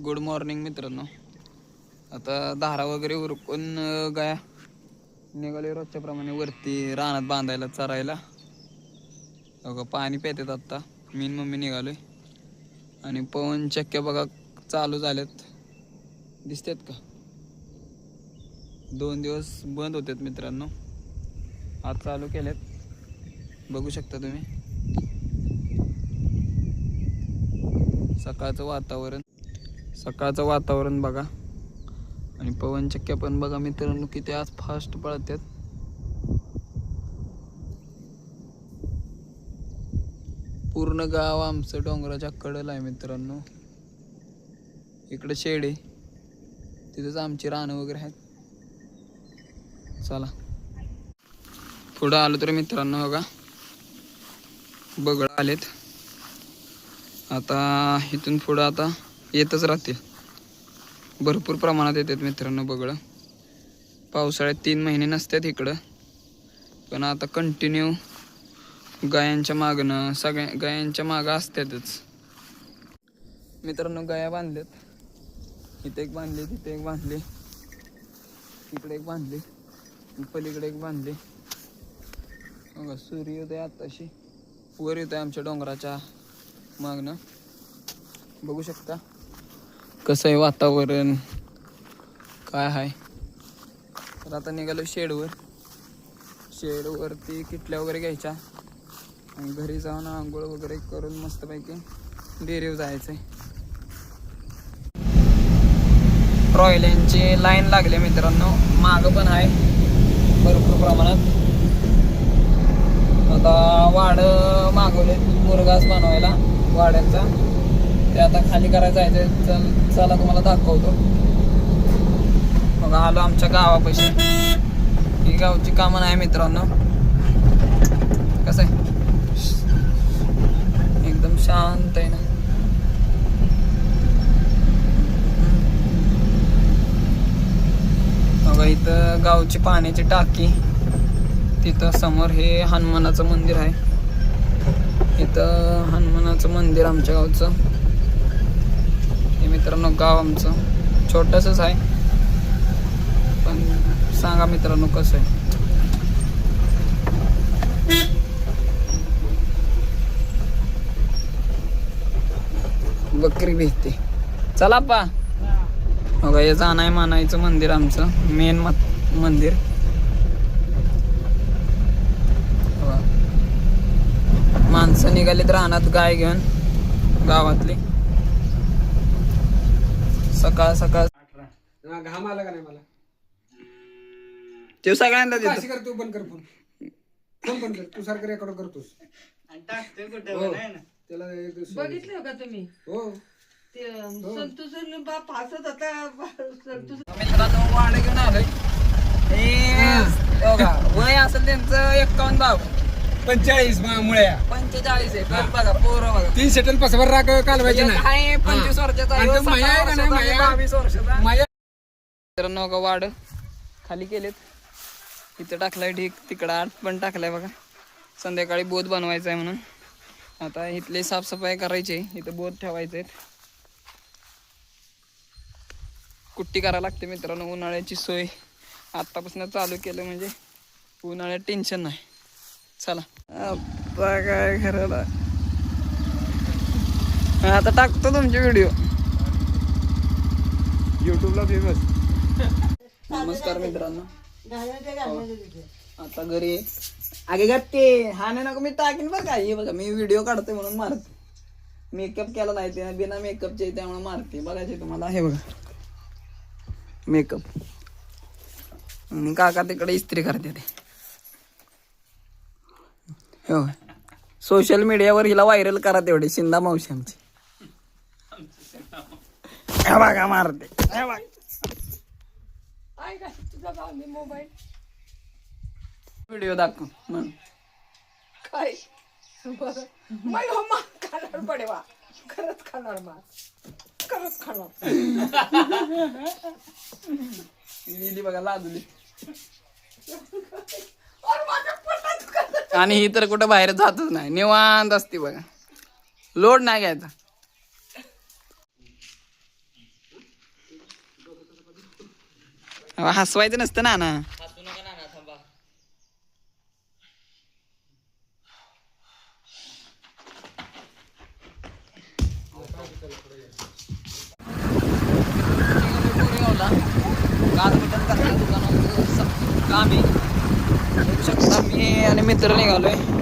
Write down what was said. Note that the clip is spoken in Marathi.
गुड मॉर्निंग मित्रांनो. आता धारा वगैरे उरकून गया गाया. निघाले रोजच्या प्रमाणे वरती रानात बांधायला चरायला. बघा पाणी पेतात आत्ता. मी मम्मी निघालोय. आणि पवन चक्क्या बघा चालू झाल्यात दिसतात का? दोन दिवस बंद होतात मित्रांनो. आज चालू केल्यात बघू शकता तुम्ही. सकाळचं वातावरण. सकाळचं वातावरण बघा. आणि पवनचक्क्या पण बघा मित्रांनो किती आज फास्ट पळतात पूर्ण गाव आमचं डोंगराच्या कडेला आहे मित्रांनो. इकडं शेड आहे. तिथंच आमची रानं वगैरे आहेत. चला. पुढं आलो तर मित्रांनो हो बघा बगड आलेत. आता इथून पुढं आता येतच राहतील भरपूर प्रमाणात येतात मित्रांनो बगळं पावसाळ्यात तीन महिने नसतात इकडं. पण आता कंटिन्यू गायांच्या मागणं सगळ्या गायांच्या मागं असतातच. मित्रांनो गाया बांधल्यात. इथे एक बांधली तिथे एक बांधली. इकडे एक बांधली. पलीकडे एक बांधली. बघा सूर्योदय आताशी वर येतोय आमच्या डोंगराच्या मागणं बघू शकता. कसं आहे वातावरण? काय आहे तर आता निघालो शेडवर. शेडवरती किटल्या वगैरे घ्यायच्या. आणि घरी जाऊन आंघोळ वगैरे करून मस्तपैकी डेरीव जायचंय. रॉयल्यांची लाईन लागली मित्रांनो. मागं पण आहे. भरपूर प्रमाणात. आता वाड मागवले मुरगास बनवायला. वाड्यांचा. ते आता खाली करायचं आहे ते चल चला तुम्हाला दाखवतो. मग आलो आमच्या गावापाशी. ही गावची कामं नाही मित्रांनो. कसं आहे? एकदम शांत आहे ना. बघा इथं गावची पाण्याची टाकी. तिथं समोर हे हनुमानाचं मंदिर आहे. इथं हनुमानाचं मंदिर आमच्या गावचं. हे मित्रांनो गाव आमचं. छोटंसंच आहे. पण सांगा मित्रांनो कसं आहे? बकरी भेटते. चला पा. बघा हे जाणाय मानायचं मंदिर आमचं. मेन मंदिर. माणसं निघालीत रानात गाय घेऊन. गावातली. सकाळ सकाळ. हा, घाम आला का नाही मला? ते सगळ्यांना तू अशी कर तू बंद कर फोन. फोन बंद कर. तू सारखं रेकॉर्ड करतोस. हो. त्याला एक दिवस- बघितलं का तुम्ही? हो. ते संतोष बाप हसत होता. संतोष मित्रांनो वाड घेऊन आलोय. हे वय असेल त्यांचं एक्कावन्न भाव पंचेचाळीस मुळे पंचेचाळीस आहे. पण बघा पोरं बघा. तीन सेटल पसवर राग कालवायचे एक नाही आहे पंचवीस वर्षाचा आहे, आणि तो सतरा माया आहे का नाही, वर्षाचा आहे, माया? बावीस वर्षाचा. माझ्या मित्रांनो का खाली केलेत. इथं टाकलाय ढीक तिकडं आठ पण टाकलाय बघा. संध्याकाळी बोध बनवायचा आहे म्हणून. आता इथली साफसफाई करायची आहे. इथं बोध ठेवायचे आहेत कुट्टी करायला लागते मित्रांनो उन्हाळ्याची सोय. आत्तापासून चालू केलं म्हणजे उन्हाळ्यात टेन्शन नाही. चला. आता काय खरं आता टाकतो तुमचे व्हिडिओ युट्यूबला फेमस नमस्कार मित्रांनो. आता घरी अगे का ते हा नाही नको मी टाकीन बरं का हे बघा मी व्हिडिओ काढतोय म्हणून मारते. मेकअप केला नाही ते बिना मेकअपचे त्यामुळे मारते. बघायचे तुम्हाला. हे बघा. मेकअप आणि काका तिकडे इस्त्री करते ते. हो. सोशल मीडियावर हिला व्हायरल करा तेवढे शिंदा मावशी आमची. हे बघा मारते. हे बघा. मोबाईल व्हिडिओ दाखव म्हण. काय? खाणार खरंच खाणार मा खरंच खाणार. बघा लादली आणि ही तर कुठं बाहेर जातच नाही. निवांत असते बघा. लोड नाही घ्यायचा. हसवायचं नसतं ना ना काल मित्र निघालोय.